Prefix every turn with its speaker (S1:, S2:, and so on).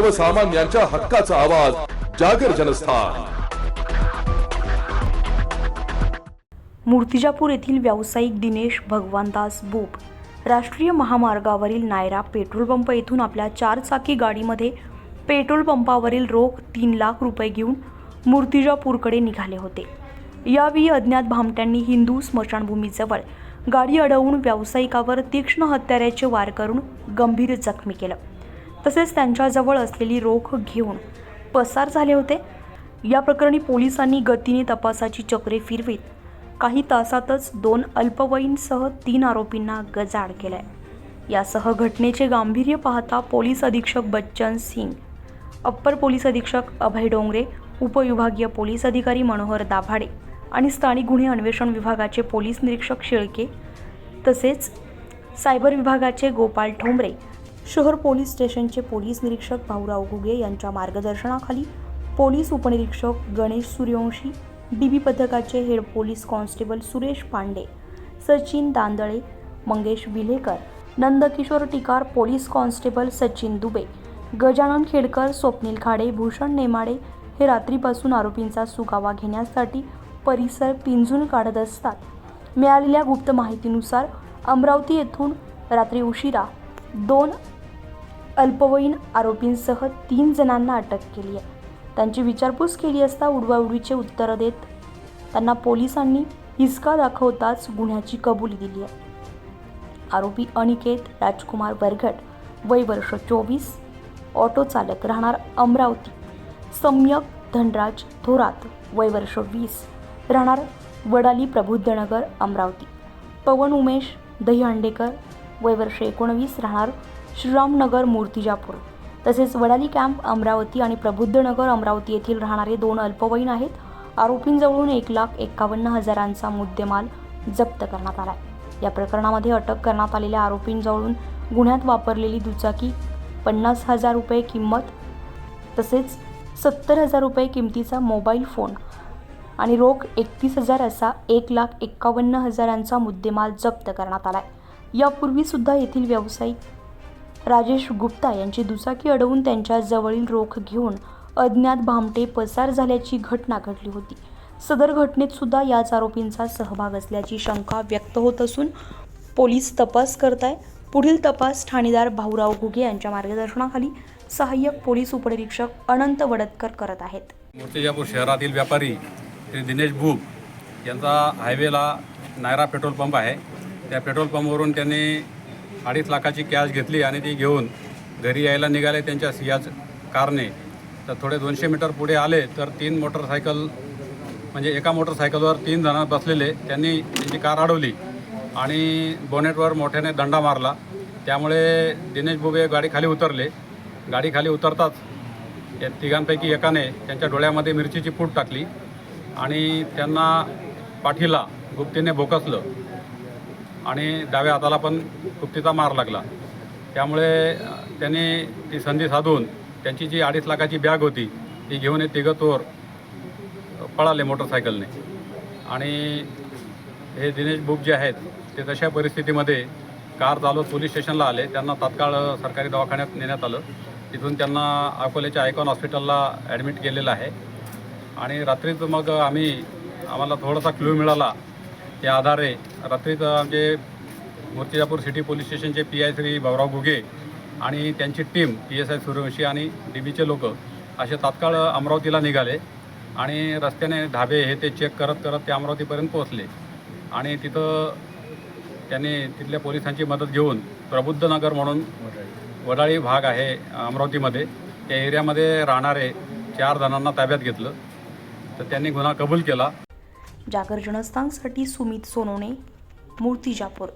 S1: सर्वसामान्यांच्या हक्काचा आवाज जागर जनस्थान.
S2: मूर्तिजापूर येथील व्यावसायिक दिनेश भगवानदास बोप राष्ट्रीय महामार्गावरील नायरा पेट्रोल पंप येथून आपल्या चारचाकी गाडीमध्ये पेट्रोल पंपावरील रोख तीन लाख रुपये घेऊन मूर्तिजापूरकडे निघाले होते. यावेळी अज्ञात भामट्यांनी हिंदू स्मशानभूमीजवळ गाडी अडवून व्यावसायिकावर तीक्ष्ण हत्याऱ्याचे वार करून गंभीर जखमी केलं. तसेच त्यांच्याजवळ असलेली रोख घेऊन पसार झाले होते. या प्रकरणी पोलिसांनी गतीने तपासाची चक्रे फिरवीत. काही तासातच दोन अल्पवयीनसह तीन आरोपींना गजाड केलाय. यासह घटनेचे गांभीर्य पाहता पोलीस अधीक्षक बच्चन सिंग अप्पर पोलीस अधीक्षक अभय डोंगरे उपविभागीय पोलीस अधिकारी मनोहर दाभाडे आणि स्थानिक गुन्हे अन्वेषण विभागाचे पोलीस निरीक्षक शेळके तसेच सायबर विभागाचे गोपाल ठोंबरे शहर पोलीस स्टेशनचे पोलीस निरीक्षक भाऊराव घुगे यांच्या मार्गदर्शनाखाली पोलीस उपनिरीक्षक गणेश सूर्यवंशी डीबी पथकाचे head police constable Suresh Pande Sachin Dandale Mangesh Vilekar Nandkishor Tikar police constable Sachin Dube Gajanan Khedkar Swapnil Khade Bhushan Nemade हे रात्रीपासून आरोपींचा सुगावा घेण्यासाठी परिसर पिंजून काढत असतात. मिळालेल्या गुप्त माहितीनुसार अमरावती येथून रात्री उशिरा दोन अल्पवयीन आरोपींसह तीन जणांना अटक केली आहे. त्यांची विचारपूस केली असता उडवाउडवीचे उत्तर देत त्यांना पोलिसांनी हिसका दाखवताच गुन्ह्याची कबुली दिली आहे. आरोपी अनिकेत राजकुमार बरघट वय वर्ष चोवीस ऑटो चालक राहणार अमरावती सम्यक धनराज थोरात वय वर्ष वीस राहणार वडाली प्रबुद्धनगर अमरावती पवन उमेश दहीहंडेकर वय वर्ष एकोणवीस राहणार श्रीरामनगर मूर्तिजापूर. तसेच वडाली कॅम्प अमरावती आणि प्रबुद्धनगर अमरावती येथील राहणारे दोन अल्पवयीन आहेत. आरोपींजवळून एक लाख एक्कावन्न हजारांचा मुद्देमाल जप्त करण्यात आला आहे या प्रकरणामध्ये अटक करण्यात आलेल्या आरोपींजवळून गुन्ह्यात वापरलेली दुचाकी पन्नास हजार रुपये किंमत तसेच सत्तर हजार रुपये किमतीचा मोबाईल फोन आणि रोख एकतीस हजार असा एक लाख एक्कावन्न हजारांचा मुद्देमाल जप्त करण्यात आला आहे यापूर्वीसुद्धा येथील व्यावसायिक राजेश गुप्ता यांची दुचाकी अडवून त्यांच्या जवळील रोख घेऊन अज्ञात भामटे पसार झाल्याची घटना घडली होती. सदर घटनेत सुद्धा याच आरोपींचा सहभाग असल्याची शंका व्यक्त होत असून पोलीस तपास करत आहे पुढील तपास ठाणेदार भाऊराव घुगे यांच्या मार्गदर्शनाखाली सहाय्यक पोलीस उपनिरीक्षक अनंत वडतकर करत आहेत.
S3: मूर्तिजापूर शहरातील व्यापारी श्री दिनेश भूप यांचा हायवेला नायरा पेट्रोल पंप आहे. त्या पेट्रोल पंपवरून त्यांनी अडीच लाखाची कॅश घेतली आणि ती घेऊन घरी यायला निघाले त्यांच्या सियाज कारने. तर थोडे दोनशे मीटर पुढे आले तर तीन मोटरसायकल म्हणजे एका मोटरसायकलवर तीन जण बसलेले. त्यांनी त्यांची कार अडवली आणि बोनेटवर मोठ्याने दंडा मारला. त्यामुळे दिनेश बुबे गाडीखाली उतरले. गाडीखाली उतरताच या तिघांपैकी एकाने त्यांच्या डोळ्यामध्ये मिरचीची फूट टाकली आणि त्यांना पाठीला गुप्तीने भोकसलं. आणि डाव्या हाताला पण गुप्तीचा मार लागला. त्यामुळे त्यांनी ती संधी साधून त्यांची जी अडीच लाखाची बॅग होती ती घेऊन हे तिघं चोर पळाले मोटरसायकलने. आणि हे दिनेश बुक जे आहेत ते तशा परिस्थितीमध्ये कार चालवत पोलीस स्टेशनला आले. त्यांना तात्काळ सरकारी दवाखान्यात नेण्यात आलं. तिथून त्यांना अकोल्याच्या आयकॉन हॉस्पिटलला ॲडमिट केलेलं आहे. आणि रात्रीच मग आम्ही आम्हाला थोडासा क्लू मिळाला त्या आधारे रात्रीच आमचे मूर्तिजापूर सिटी पोलीस स्टेशनचे पी आय श्री भाऊराव घुगे आणि त्यांची team P S I Suryavanshi आणि डी बीचे लोक असे तात्काळ अमरावतीला निघाले आणि रस्त्याने ढाबे हे ते चेक करत करत ते अमरावतीपर्यंत पोहोचले. आणि तिथं त्यांनी तिथल्या पोलिसांची मदत घेऊन प्रबुद्ध नगर म्हणून वडाळी भाग आहे अमरावतीमध्ये. त्या एरियामध्ये राहणारे चार जणांना ताब्यात घेतलं. तर त्यांनी गुन्हा कबूल केला.
S2: जागर जनस्थानसाठी सुमित सोनवणे मूर्तिजापूर.